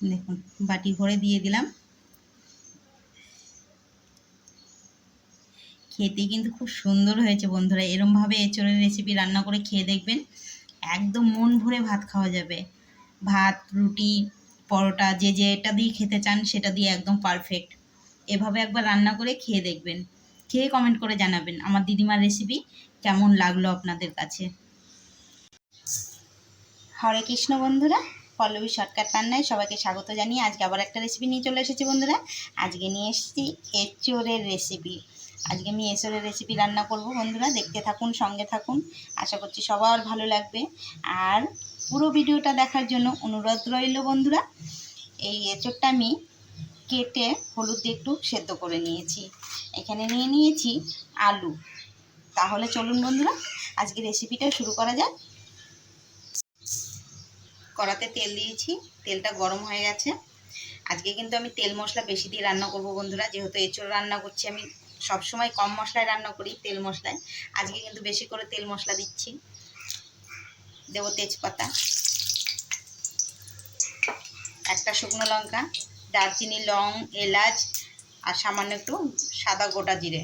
দেখুন, বাটি ভরে দিয়ে দিলাম। খেতে কিন্তু খুব সুন্দর হয়েছে বন্ধুরা। এরমভাবে এঁচড়ের রেসিপি রান্না করে খেয়ে দেখবেন, একদম মন ভরে ভাত খাওয়া যাবে। ভাত, রুটি, পরোটা, যে যেটা দিয়ে খেতে চান সেটা দিয়ে একদম পারফেক্ট এভাবে একবার রান্না করে খেয়ে দেখবেন। খেয়ে কমেন্ট করে জানাবেন আমার দিদিমার রেসিপি কেমন লাগল আপনাদের কাছে। হরে কৃষ্ণ বন্ধুরা। পল্লবী শর্টকাট রান্নায় সবাইকে স্বাগত জানিয়ে আজকে আবার একটা রেসিপি নিয়ে চলে এসেছি বন্ধুরা। আজকে নিয়ে এসেছি এঁচোড়ের রেসিপি আজকে আমি এঁচোড়ের রেসিপি রান্না করব বন্ধুরা, দেখতে থাকুন, সঙ্গে থাকুন। আশা করছি সবার ভালো লাগবে। আর পুরো ভিডিওটা দেখার জন্য অনুরোধ রইল বন্ধুরা, এই এঁচোড়টা আমি কেটে হলুদ দিয়ে একটু সেদ্ধ করে নিয়েছি। এখানে নিয়ে নিয়েছি আলু। তাহলে চলুন বন্ধুরা, আজকে রেসিপিটা শুরু করা যাক। কড়াতে তেল দিয়েছি, তেলটা গরম হয়ে গেছে। আজকে কিন্তু আমি তেল মশলা বেশি দিয়ে রান্না করব বন্ধুরা, যেহেতু এঁচড় রান্না করছি, আমি সবসময় কম মশলায় রান্না করি তেল মশলায়। আজকে কিন্তু বেশি করে তেল মশলা দিচ্ছি। দেবো তেজপাতা, একটা শুকনো লঙ্কা, দারচিনি, লং, এলাচ, আর সামান্য একটু সাদা গোটা জিরে।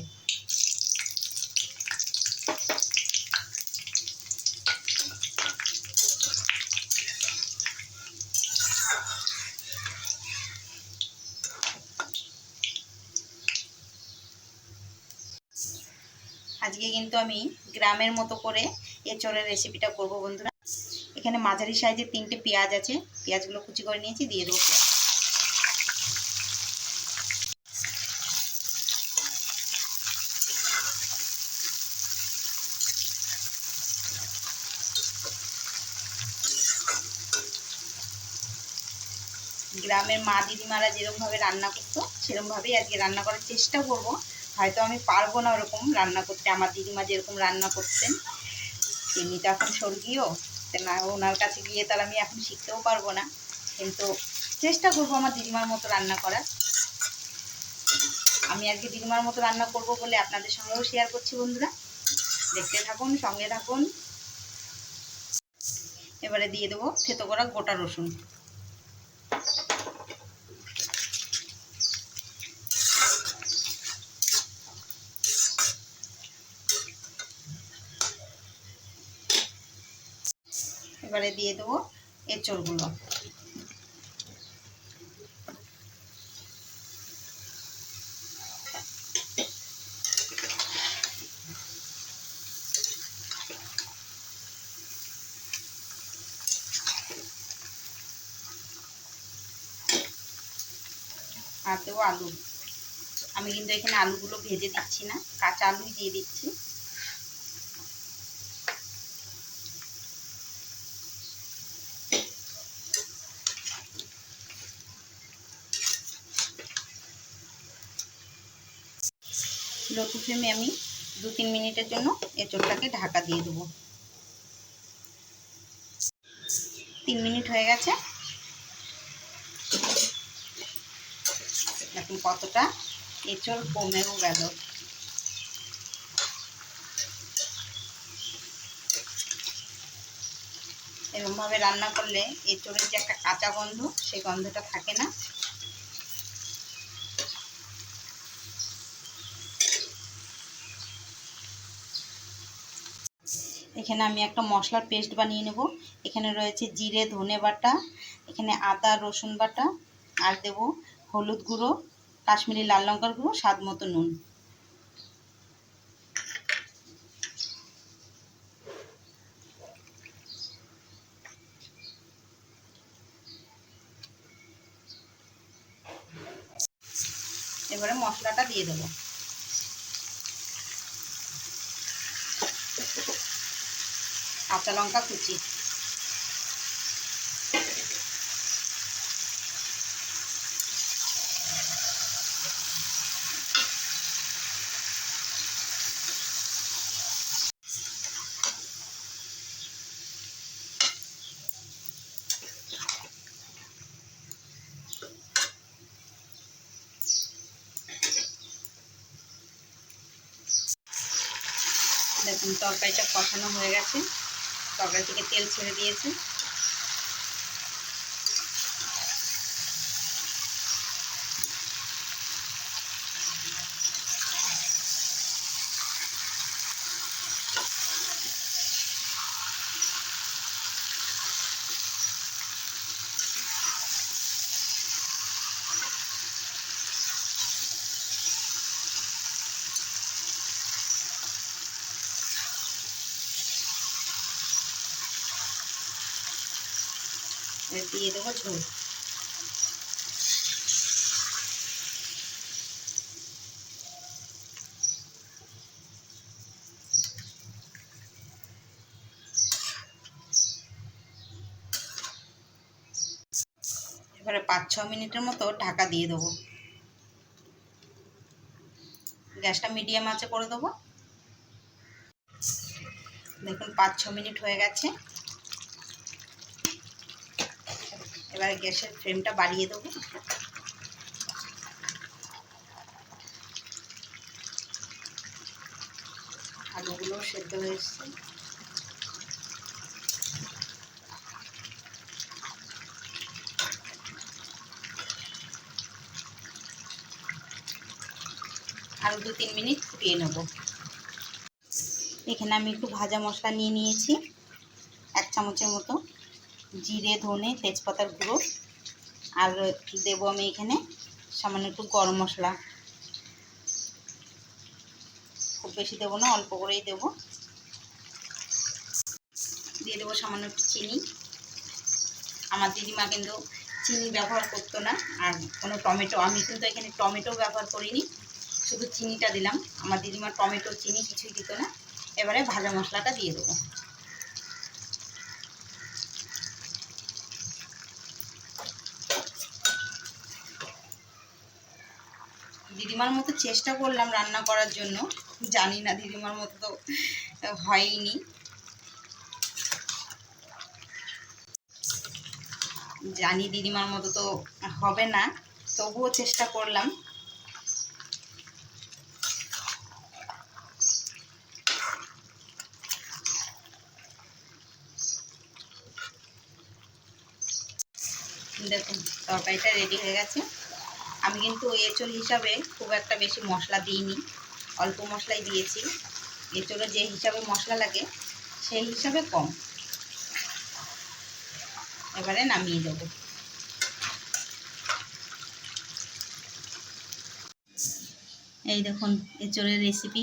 আজকে কিন্তু আমি গ্রামের মতো করে এঁচড়ের রেসিপিটা করব বন্ধুরা। এখানে মাঝারি সাইজের তিনটে পেঁয়াজ আছে। পেঁয়াজগুলো কুচি করে নিয়েছি, দিয়ে দেবো পেঁয়াজ। গ্রামের মা দিদিমারা যেরকমভাবে রান্না করতো, সেরকমভাবেই আজকে রান্না করার চেষ্টা করব। হয়তো আমি পারব না ওরকম রান্না করতে, আমার দিদিমা যেরকম রান্না করতেন, তিনি তো এখন স্বর্গীয় না ওনার কাছে গিয়ে তাহলে আমি এখন শিখতেও পারব না। কিন্তু চেষ্টা করব আমার দিদিমার মতো রান্না করার। আমি আজকে দিদিমার মতো রান্না করব বলে আপনাদের সঙ্গেও শেয়ার করছি বন্ধুরা। দেখতে থাকুন, সঙ্গে থাকুন। এবারে দিয়ে দেবো থেতো করা গোটা রসুন। এবারে দিয়ে দেবো এঁচড়গুলো। আর দেবো আলু। আমি কিন্তু এখানে আলুগুলো ভেজে দিচ্ছি না, কাঁচা আলুই দিয়ে দিচ্ছি। লটু ফ্লেমে আমি দু তিন মিনিটের জন্য এঁচড়টাকে ঢাকা দিয়ে দেবো। তিন মিনিট হয়ে গেছে। দেখুন কতটা এঁচড় কমেও গেল। এরকমভাবে রান্না করলে এঁচড়ের যে একটা কাঁচা গন্ধ সেই গন্ধটা থাকে না। এখানে আমি একটা মশলার পেস্ট বানিয়ে নেব। এখানে রয়েছে জিরে, ধনে বাটা, এখানে আদা, রসুন বাটা, আর দেব হলুদ গুঁড়ো, কাশ্মীরি লাল লঙ্কার গুঁড়ো, স্বাদ মতো নুন। এবারে মশলাটা দিয়ে দেবো। কাঁচা লঙ্কা কুচি। দেখুন তরকারিটা কষানো হয়ে গেছে। তরকারি থেকে তেল ছেড়ে দিয়েছে এবার দিয়ে দেবো ঝোল। এবারে পাঁচ ছ মিনিটের মতো ঢাকা দিয়ে দেবো। গ্যাসটা মিডিয়াম আঁচে করে দেবো। দেখুন পাঁচ ছ মিনিট হয়ে গেছে। এবারে গ্যাসের ফ্লেমটা বাড়িয়ে দেবো। আলুগুলো সেদ্ধ হয়ে এসছে আরও দু তিন মিনিট ফুটিয়ে নেব। এখানে আমি একটু ভাজা মশলা নিয়ে নিয়েছি, এক চামচের মতো। জিরে, ধনে, তেজপাতার গুঁড়ো। আর দেবো আমি এখানে সামান্য একটু গরম মশলা। খুব বেশি দেবো না, অল্প করেই দেবো। দিয়ে দেবো সামান্য একটু চিনি। আমার দিদিমা কিন্তু চিনি ব্যবহার করতো না, আর কোনো টমেটো, আমি কিন্তু এখানে টমেটো ব্যবহার করিনি, শুধু চিনিটা দিলাম। আমার দিদিমা টমেটো, চিনি কিছুই দিত না। এবারে ভাজা মশলাটা দিয়ে দেবো। দিদিমার মতো চেষ্টা করলাম রান্না করার জন্য। জানি না দিদিমার মতো তো হয়নি। জানি দিদিমার মতো তো হবে না, তবুও চেষ্টা করলাম। দেখুন, তরকারিটা রেডি হয়ে গেছে। আমি কিন্তু এঁচড় হিসাবে খুব একটা বেশি মশলা দিইনি, অল্প মশলাই দিয়েছি। এঁচড়ে যে হিসাবে মশলা লাগে, সেই হিসাবে কম। এবারে নামিয়ে দেবো। এই দেখুন, এঁচড়ের রেসিপি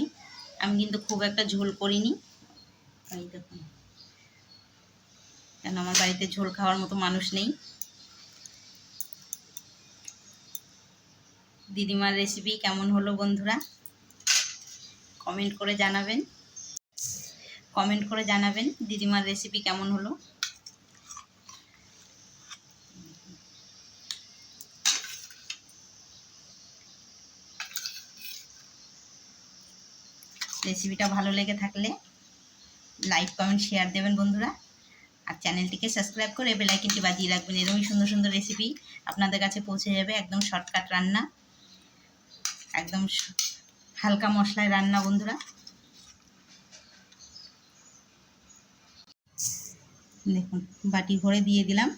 আমি কিন্তু খুব একটা ঝোল করিনি। এই দেখুন। কেন, আমার বাড়িতে ঝোল খাওয়ার মতো মানুষ নেই। দিদিমার রেসিপি কেমন হলো বন্ধুরা? কমেন্ট করে জানাবেন। কমেন্ট করে জানাবেন দিদিমার রেসিপি কেমন হলো। রেসিপিটা ভালো লেগে থাকলে লাইক কমেন্ট শেয়ার দেবেন বন্ধুরা। আর চ্যানেলটিকে সাবস্ক্রাইব করে বেলাইকিনটি বাজিয়ে রাখবেন। এরকমই সুন্দর সুন্দর রেসিপি আপনাদের কাছে পৌঁছে যাবে একদম শর্টকাট রান্না। একদম হালকা মশলায় রান্না, বন্ধুরা। দেখুন, বাটি ভরে দিয়ে দিলাম।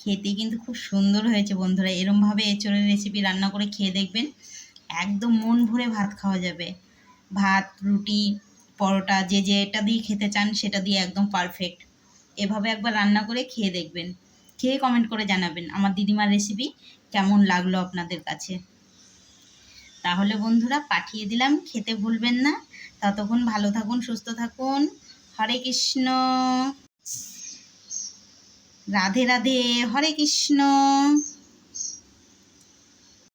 খেতে কিন্তু খুব সুন্দর হয়েছে, বন্ধুরা। এরমভাবে এঁচড়ের রেসিপি রান্না করে খেয়ে দেখবেন, একদম মন ভরে ভাত খাওয়া যাবে। ভাত, রুটি, পরোটা, যে যেটা দিয়ে খেতে চান সেটা দিয়ে একদম পারফেক্ট এভাবে একবার রান্না করে খেয়ে দেখবেন। খেয়ে কমেন্ট করে জানাবেন? আমার দিদিমার রেসিপি কেমন লাগল আপনাদের কাছে? তাহলে বন্ধুরা পাঠিয়ে দিলাম, খেতে ভুলবেন না। ততক্ষণ ভালো থাকুন, সুস্থ থাকুন। হরে কৃষ্ণ। রাধে রাধে, হরে কৃষ্ণ।